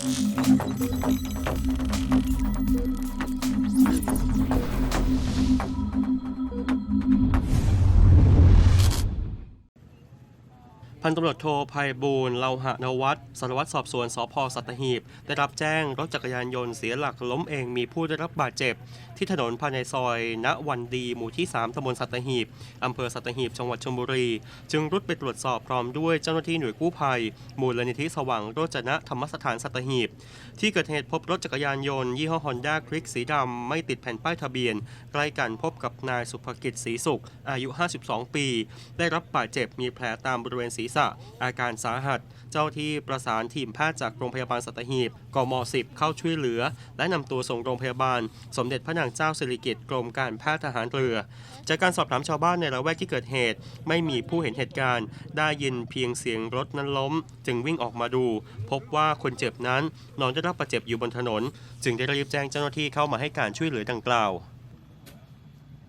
Thank you. พันตำรวจโทภัยบูลเลาหะนวัฒน์สารวัตรสอบสวนสพสัตหีบ ได้รับแจ้งรถจักรยานยนต์เสียหลักล้มเองมีผู้ได้รับบาดเจ็บ ที่ถนนภายในซอย ณวันดีหมู่ที่ 3ตำบลสัตหีบอำเภอสัตหีบจังหวัดชลบุรี จึงรุดไปตรวจสอบพร้อมด้วยเจ้าหน้าที่หน่วยกู้ภัย มูลนิธิสว่างโรจนะธรรมสถานสัตหีบ ที่เกิดเหตุพบรถจักรยานยนต์ยี่ห้อฮอนด้าคลิกสีดำไม่ติดแผ่นป้ายทะเบียน ใกล้กันพบกับนายสุภกิจศรีสุขอายุ 52 ปี ได้รับบาดเจ็บมีแผลตามบริเวณศีรษะ อาการสาหัส เจ้าที่ประสานทีมแพทย์จากโรงพยาบาลสัตหีบกม 10 เข้าช่วยเหลือ และนำตัวส่งโรงพยาบาล สมเด็จพระนางเจ้าสิริกิติ์กรมการแพทย์ทหารเรือ จากการสอบถามชาวบ้านในละแวกที่เกิดเหตุ ไม่มีผู้เห็นเหตุการณ์ ได้ยินเพียงเสียงรถนั้นล้ม จึงวิ่งออกมาดู พบว่าคนเจ็บนั้นนอนได้รับบาดเจ็บอยู่บนถนน จึงได้รีบแจ้งเจ้าหน้าที่เข้ามาให้การช่วยเหลือดังกล่าว